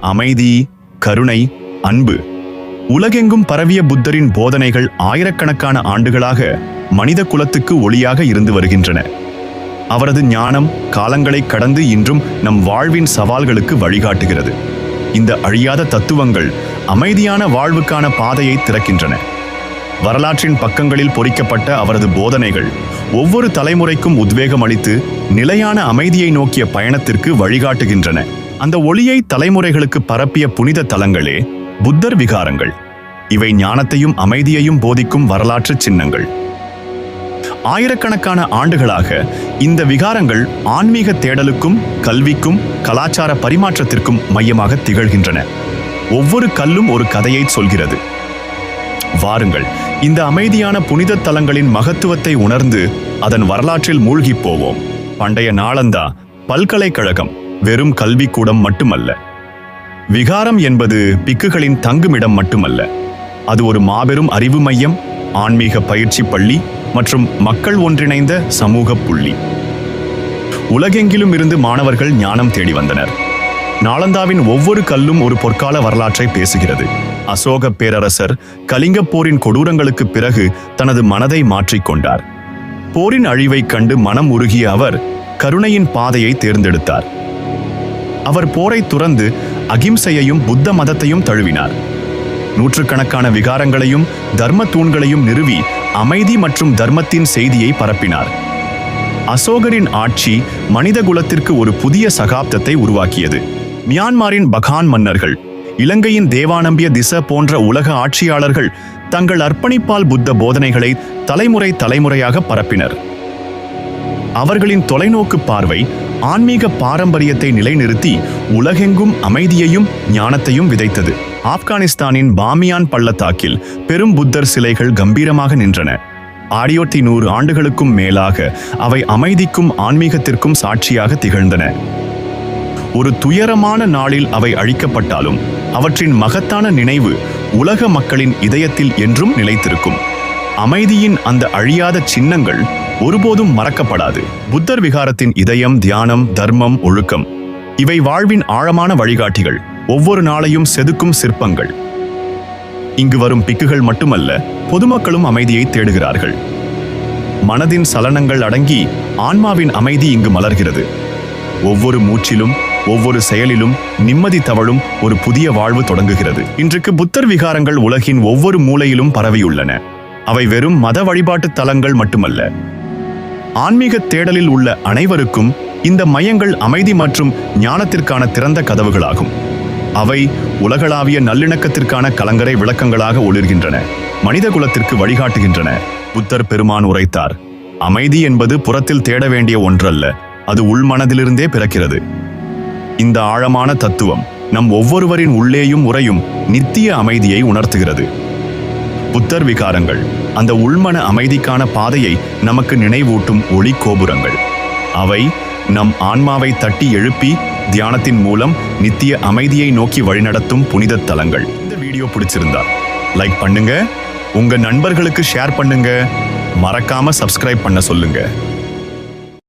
அமைதி கருணை அன்பு. உலகெங்கும் பரவிய புத்தரின் போதனைகள் ஆயிரக்கணக்கான ஆண்டுகளாக மனித குலத்துக்கு ஒளியாக இருந்து வருகின்றன. அவரது ஞானம் காலங்களை கடந்து இன்றும் நம் வாழ்வின் சவால்களுக்கு வழிகாட்டுகிறது. இந்த அழியாத தத்துவங்கள் அமைதியான வாழ்வுக்கான பாதையை திறக்கின்றன. வரலாற்றின் பக்கங்களில் பொறிக்கப்பட்ட அவரது போதனைகள் ஒவ்வொரு தலைமுறைக்கும் உத்வேகம் அளித்து நிலையான அமைதியை நோக்கிய பயணத்திற்கு வழிகாட்டுகின்றன. அந்த ஒளியை தலைமுறைகளுக்கு பரப்பிய புனித தலங்களே புத்தர் விகாரங்கள். இவை ஞானத்தையும் அமைதியையும் போதிக்கும் வரலாற்று சின்னங்கள். ஆயிரக்கணக்கான ஆண்டுகளாக இந்த விகாரங்கள் ஆன்மீக தேடலுக்கும் கல்விக்கும் கலாச்சார பரிமாற்றத்திற்கும் மையமாக திகழ்கின்றன. ஒவ்வொரு கல்லும் ஒரு கதையை சொல்கிறது. வாருங்கள் இந்த அமைதியான புனித தலங்களின் மகத்துவத்தை உணர்ந்து அதன் வரலாற்றில் மூழ்கிப் போவோம். பண்டைய நாளந்தா பல்கலைக்கழகம். வெறும் கல்விக்கூடம் மட்டுமல்ல. விகாரம் என்பது பிக்குகளின் தங்குமிடம் மட்டுமல்ல. அது ஒரு மாபெரும் அறிவு மையம் ஆன்மீக பயிற்சி பள்ளி மற்றும் மக்கள் ஒன்றிணைந்த சமூக புள்ளி. உலகெங்கிலும் இருந்து மாணவர்கள் ஞானம் தேடி வந்தனர். நாளந்தாவின் ஒவ்வொரு கல்லும் ஒரு பொற்கால வரலாற்றை பேசுகிறது. அசோக பேரரசர் கலிங்கப் போரின் கொடூரங்களுக்கு பிறகு தனது மனதை மாற்றிக்கொண்டார் போரின் அழிவைக் கண்டு மனம் உருகிய அவர் கருணையின் பாதையை தேர்ந்தெடுத்தார். அவர் போரை துறந்து அகிம்சையையும் புத்த மதத்தையும் தழுவினார். நூற்றுக்கணக்கான விகாரங்களையும் தர்ம தூண்களையும் நிறுவி அமைதி மற்றும் தர்மத்தின் செய்தியை பரப்பினார். அசோகரின் ஆட்சி மனித குலத்திற்கு ஒரு புதிய சகாப்தத்தை உருவாக்கியது. மியான்மரின் பகான் மன்னர்கள் இலங்கையின் தேவானம்பிய திச போன்ற உலக ஆட்சியாளர்கள் தங்கள் அர்ப்பணிப்பால் புத்த போதனைகளை தலைமுறை தலைமுறையாக பரப்பினர். அவர்களின் தொலைநோக்கு பார்வை ஆன்மீக பாரம்பரியத்தை நிலைநிறுத்தி உலகெங்கும் அமைதியையும் ஞானத்தையும் விதைத்தது. ஆப்கானிஸ்தானின் பாமியான் பள்ளத்தாக்கில் பெரும் புத்தர் சிலைகள் கம்பீரமாக நின்றன. ஆயிரத்தி நூறு ஆண்டுகளுக்கும் மேலாக அவை அமைதிக்கும் ஆன்மீகத்திற்கும் சாட்சியாக திகழ்ந்தன. ஒரு துயரமான நாளில் அவை அழிக்கப்பட்டாலும் அவற்றின் மகத்தான நினைவு உலக மக்களின் இதயத்தில் என்றும் நிலைத்திருக்கும். அமைதியின் அந்த அழியாத சின்னங்கள் ஒருபோதும் மறக்கப்படாது. புத்தர் விகாரத்தின் இதயம் தியானம் தர்மம் ஒழுக்கம் இவை வாழ்வின் ஆழமான வழிகாட்டிகள். ஒவ்வொரு நாளையும் செதுக்கும் சிற்பங்கள். இங்கு வரும் பிக்குகள் மட்டுமல்ல பொதுமக்களும் அமைதியை தேடுகிறார்கள். மனதின் சலனங்கள் அடங்கி ஆன்மாவின் அமைதி இங்கு மலர்கிறது. ஒவ்வொரு மூச்சிலும் ஒவ்வொரு செயலிலும் நிம்மதி தவழும் ஒரு புதிய வாழ்வு தொடங்குகிறது. இன்றைக்கு புத்தர் விகாரங்கள் உலகின் ஒவ்வொரு மூலையிலும் பரவியுள்ளன. அவை வெறும் மத வழிபாட்டு தலங்கள் மட்டுமல்ல ஆன்மீக தேடலில் உள்ள அனைவருக்கும் இந்த மையங்கள் அமைதி மற்றும் ஞானத்திற்கான திறந்த கதவுகளாகும். அவை உலகளாவிய நல்லிணக்கத்திற்கான கலங்கரை விளக்கங்களாக ஒளிர்கின்றன. மனித குலத்திற்கு வழிகாட்டுகின்றன. புத்தர் பெருமான் உரைத்தார் அமைதி என்பது புறத்தில் தேட வேண்டிய ஒன்றல்ல அது உள்மனதிலிருந்தே பிறக்கிறது. இந்த ஆழமான தத்துவம் நம் ஒவ்வொருவரின் உள்ளேயும் உறையும் நித்திய அமைதியை உணர்த்துகிறது. புத்தர் விகாரங்கள் அந்த உள்மன அமைதிக்கான பாதையை நமக்கு நினைவூட்டும் ஒளி கோபுரங்கள். அவை நம் ஆன்மாவை தட்டி எழுப்பி தியானத்தின் மூலம் நித்திய அமைதியை நோக்கி வழிநடத்தும் புனித தலங்கள். இந்த வீடியோ பிடிச்சிருந்தா லைக் பண்ணுங்க. உங்க நண்பர்களுக்கு ஷேர் பண்ணுங்க. மறக்காம சப்ஸ்கிரைப் பண்ண சொல்லுங்க.